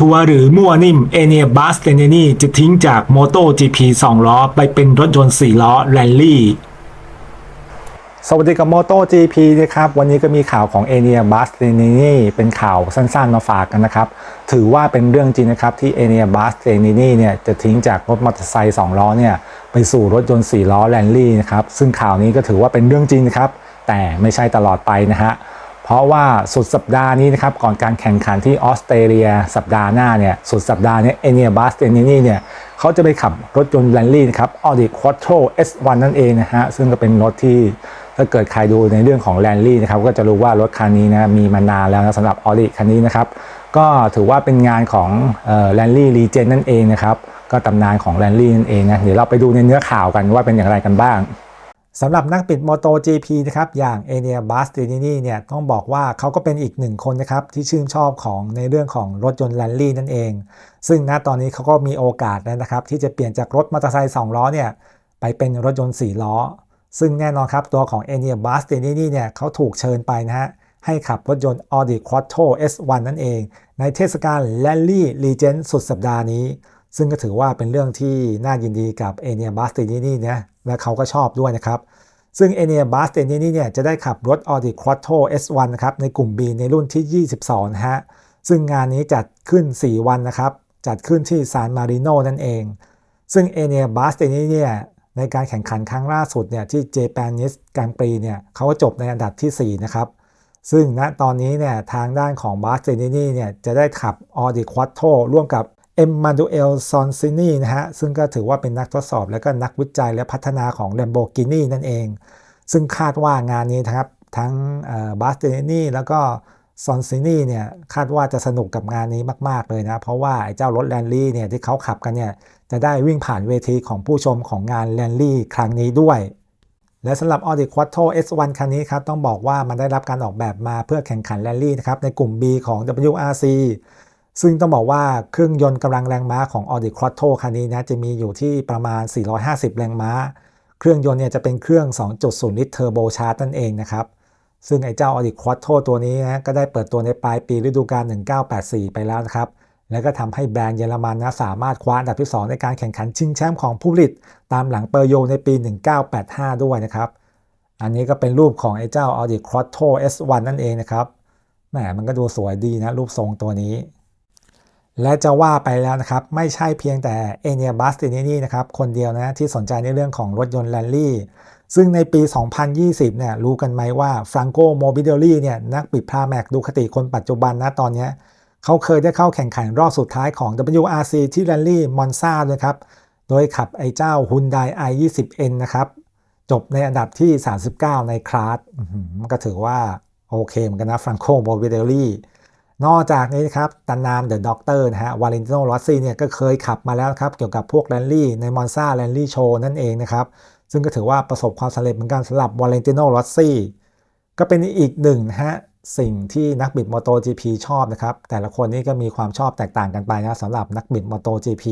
ชัวหรือมั่วนิ่มเอเนียบัสเตเนนี่จะทิ้งจาก Moto GP 2 ล้อ ไปเป็นรถยนต์ 4 ล้อแรลลี่ สวัสดีกับ Moto GP นะครับ วันนี้ก็มีข่าวของเอเนียบัสเตเนนี่เป็นข่าวสั้นๆมาฝากกันนะครับ ถือว่าเป็นเรื่องจริงนะครับ ที่เอเนียบัสเตเนนี่เนี่ยจะทิ้งจากรถมอเตอร์ไซค์2ล้อเนี่ยไปสู่รถยนต์ 4 ล้อแรลลี่นะครับซึ่งข่าวนี้ก็ถือว่าเป็นเรื่องจริงนะครับแต่ไม่ใช่ตลอดไปนะฮะเราะว่าสุดสัปดาห์นี้นะครับก่อนการแข่งขันที่ออสเตรเลียสัปดาห์หน้าเนี่ยสุดสัปดาห์นี้เอเนียบัสเอเนียเนี่ยเขาจะไปขับรถยนต์แรลลี่นะครับ Audi Quattro S1 นั่นเองนะฮะซึ่งก็เป็นรถที่ถ้าเกิดใครดูในเรื่องของแรลลี่นะครับก็จะรู้ว่ารถคันนี้นะมีมานานแล้วนะสำหรับ Audi คันนี้นะครับก็ถือว่าเป็นงานของแรลลี่รีเจนนั่นเองนะครับก็ตำนานของแรลลี่นั่นเองนะเดี๋ยวเราไปดูในเนื้อข่าวกันว่าเป็นอย่างไรกันบ้าง สำหรับนักปิด MotoGP นะครับอย่างเอเนียบัสตินินี่เนี่ยต้องบอกว่าเขาก็เป็นอีกหนึ่งคนนะครับที่ชื่นชอบของในเรื่องของรถยนต์แรลลี่นั่นเอง ซึ่งณตอนนี้เขาก็มีโอกาสแล้วนะครับที่จะเปลี่ยนจากรถมอเตอร์ไซค์2ล้อเนี่ยไปเป็นรถยนต์ 4 ล้อ ซึ่งแน่นอนครับตัวของเอเนียบัสตินินี่เนี่ยเขาถูกเชิญไปนะฮะให้ขับรถยนต์ Audi Quattro S1 นั่นเอง ในเทศกาล Rally Legend สุดสัปดาห์นี้ ซึ่งก็ถือว่าเป็นเรื่องที่น่ายินดีกับเอเนียบัสตินินี่นะและเขาก็ชอบด้วยนะครับ ซึ่งเอเนียบัสเตนีนี่เนี่ยจะได้ขับรถ Audi Quattro S1 นะครับในกลุ่ม B ในรุ่นที่ 22นะฮะซึ่งงานนี้จัดขึ้น 4 วันนะครับ จัดขึ้นที่ซานมาริโนนั่นเอง ซึ่งเอเนียบัสเตนีเนี่ยในการแข่งขันครั้งล่าสุดเนี่ยที่เจแปนิสก a งปรีเนี่ยเขาก็จบในอันดับที่ 4 นะครับซึ่งณตอนนี้เนี่ยทางด้านของบัสเตนีนี่เนี่ยจะได้ขับ Audi Quattro ร่วมกับ เอ็มมาดูเอลซอนซินีนะฮะ ซึ่งก็ถือว่าเป็นนักทดสอบ และก็นักวิจัยและพัฒนาของ Lamborghini นั่นเอง ซึ่งคาดว่างานนี้นะครับ ทั้งบาสเตนี่แล้วก็ซอนซินีเนี่ยคาดว่าจะสนุกกับงานนี้มาก ๆ เลยนะ เพราะว่าไอ้เจ้ารถแรนลี่เนี่ยที่เขาขับกันเนี่ย จะได้วิ่งผ่านเวทีของผู้ชมของงานแรนลี่ครั้งนี้ด้วย และสำหรับ Audi Quattro S1 คันนี้ครับต้องบอกว่ามันได้รับการออกแบบมาเพื่อแข่งขันแรนลี่นะครับในกลุ่ม B ของ WRC ซึ่งต้องบอกว่าเครื่องยนต์กำลังแรงม้าของ Audi Quattro คันนี้นะจะมีอยู่ที่ประมาณ 450 แรงม้า เครื่องยนต์เนี่ยจะเป็นเครื่อง 2.0 ลิตรเทอร์โบชาร์ตนั่นเองนะครับ ซึ่งไอ้เจ้า Audi Quattro ตัวนี้นะก็ได้เปิดตัวในปลายปีฤดูกาล 1984 ไปแล้วนะครับ แล้วก็ทำให้แบรนด์เยอรมันนะสามารถคว้าอันดับที่ 2 ในการแข่งขันชิงแชมป์ของผู้ผลิต ตามหลังเปอร์โยในปี 1985 ด้วยนะครับ อันนี้ก็เป็นรูปของไอ้เจ้า Audi Quattro S1 นั่นเองนะครับแหมมันก็ดูสวยดีนะรูปทรงตัวนี้ และจะว่าไปแล้วนะครับ ไม่ใช่เพียงแต่เอเนียบัสตินีนี่นะครับ คนเดียวนะที่สนใจในเรื่องของรถยนต์แรลลี่ ซึ่งในปี 2020 เนี่ยรู้กันไหมว่าฟรังโกโมบิเดลี่เนี่ยนักปิดพาแม็กดูคติคนปัจจุบันนะตอนนี้เขาเคยได้เข้าแข่งขันรอบสุดท้ายของ WRC ที่แรลลี่มอนซาด้วยครับ โดยขับไอ้เจ้า Hyundai i20N นะครับ จบในอันดับที่ 39 ในคลาสมันก็ถือว่าโอเคเหมือนกันนะฟรังโกโมบิเดลี่ นอกจากนี้นะครับตานนามเดอะด็อกเตอร์นะฮะวาเลนติโนลอสซี่เนี่ยก็เคยขับมาแล้วครับเกี่ยวกับพวกแรลลี่ในมอนซาแรลลี่โชว์นั่นเองนะครับ ซึ่งก็ถือว่าประสบความสำเร็จเหมือนกันสำหรับวาเลนติโนลอสซี่ก็เป็นอีกหนึ่งนะฮะสิ่งที่นักบิดมอโต GP ชอบนะครับ แต่ละคนนี่ก็มีความชอบแตกต่างกันไปนะสำหรับนักบิดมอโต GP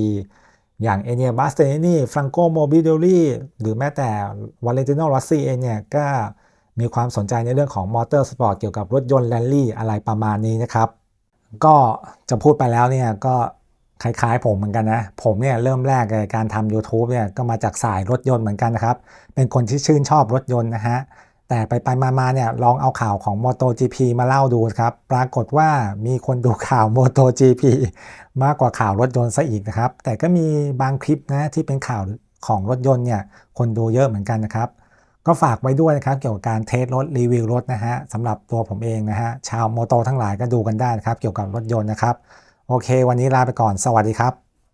อย่างเอเนียบัสเตนี่ฟรังโกโมบิเดลี่หรือแม้แต่วาเลนติโนลอสซี่เองเนี่ยก็มีความสนใจในเรื่องของมอเตอร์สปอร์ตเกี่ยวกับรถยนต์แรลลี่อะไรประมาณนี้นะครับ ก็จะพูดไปแล้วเนี่ยก็คล้ายๆผมเหมือนกันนะ ผมเนี่ยเริ่มแรกในการทำ YouTube เนี่ยก็มาจากสายรถยนต์เหมือนกันนะครับ เป็นคนที่ชื่นชอบรถยนต์นะฮะ แต่ไปไปมาๆเนี่ยลองเอาข่าวของ MotoGP มาเล่าดูครับ ปรากฏว่ามีคนดูข่าว MotoGP มากกว่าข่าวรถยนต์ซะอีกนะครับ แต่ก็มีบางคลิปนะที่เป็นข่าวของรถยนต์เนี่ยคนดูเยอะเหมือนกันนะครับ ก็ฝากไว้ด้วยนะครับเกี่ยวกับการเทสรถรีวิวรถนะฮะสำหรับตัวผมเองนะฮะชาวโมโตทั้งหลายก็ดูกันได้นะครับเกี่ยวกับรถยนต์นะครับ โอเค วันนี้ลาไปก่อนสวัสดีครับ